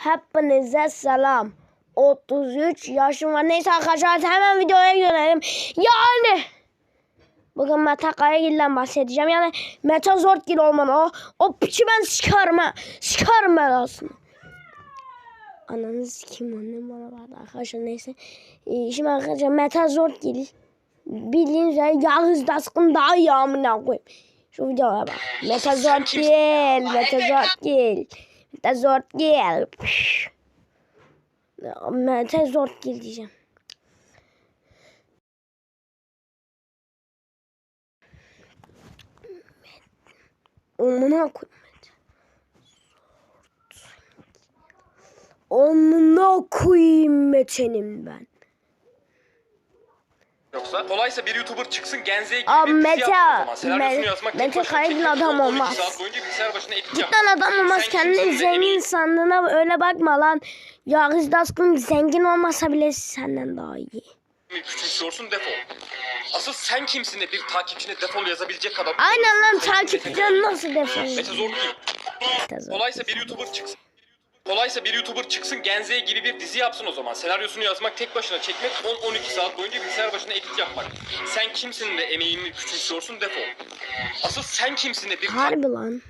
Hepinize selam. 33 yaşım var. Neyse arkadaşlar hemen videoya dönelim. Yani Bugün Mete Karagil'den bahsedeceğim. Yani Mete Zortgil olmalı. O, o piçi ben sıkarım ha. Sıkarım ben aslında. Ananız kim annem bana vardı arkadaşlar neyse. Ee, şimdi arkadaşlar Mete Zortgil. Bildiğiniz üzere Yağız Daskın daha iyi amına koyayım. Şu videoya bak. Mete Zortgil. Mete Zortgil. Mete Zortgil. Püş. Mete Zortgil diyeceğim. Amına koyayım. Amına koyayım Mete'nin ben. Yoksa kolaysa bir YouTuber çıksın Genze'ye gibi Aa, bir Mete- Mete başına Karagil çekmek adam zor. 12 olmaz. Cidden adam olmaz. Kendini zengin sandığına öyle bakma lan. Yağız Daskın zengin olmasa bile senden daha iyi. küçümsüyorsun defol. Asıl sen kimsin de bir takipçine defol yazabilecek kadar. Aynen lan Sen takipçilerin nasıl Mete defol? zor değil. Kolaysa bir YouTuber çıksın. Kolaysa bir YouTuber çıksın Genze'ye gibi bir dizi yapsın o zaman. Senaryosunu yazmak tek başına çekmek 10-12 saat boyunca bilgisayar başına edit yapmak. Sen kimsin de emeğimi küçümsüyorsun defol. Asıl sen kimsin de bir Harbi lan.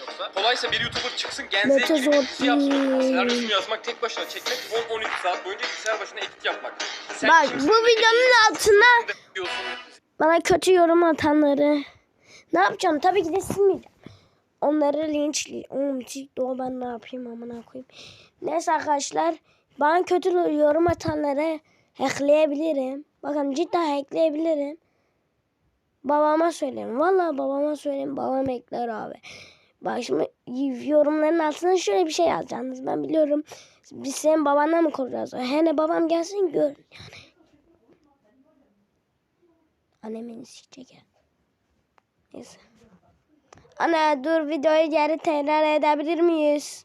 yoksa. Kolaysa bir YouTuber çıksın Genze'ye gibi bir dizi yapsın o zaman. Senaryosunu yazmak tek başına çekmek 10-12 saat boyunca bilgisayar başına edit yapmak. Sen Bak bu de videonun altına bana kötü yorum atanları ne yapacağım? Tabii ki de silmeyeceğim. Onları linçli. Oğlum TikTok'u ben ne yapayım amına koyayım. Neyse arkadaşlar bana kötü yorum atanları hackleyebilirim. Bakın cidden hackleyebilirim. Babama söyleyeyim. Vallahi babama söyleyeyim. Babam ekler abi. Bak şimdi yorumların altına şöyle bir şey yazacaksınız. Ben biliyorum. Biz senin babanla mı koruyacağız? Hele babam gelsin gör. Yani. Annemin sikecek ya. Neyse. Ana dur videoyu geri tekrar edebilir miyiz?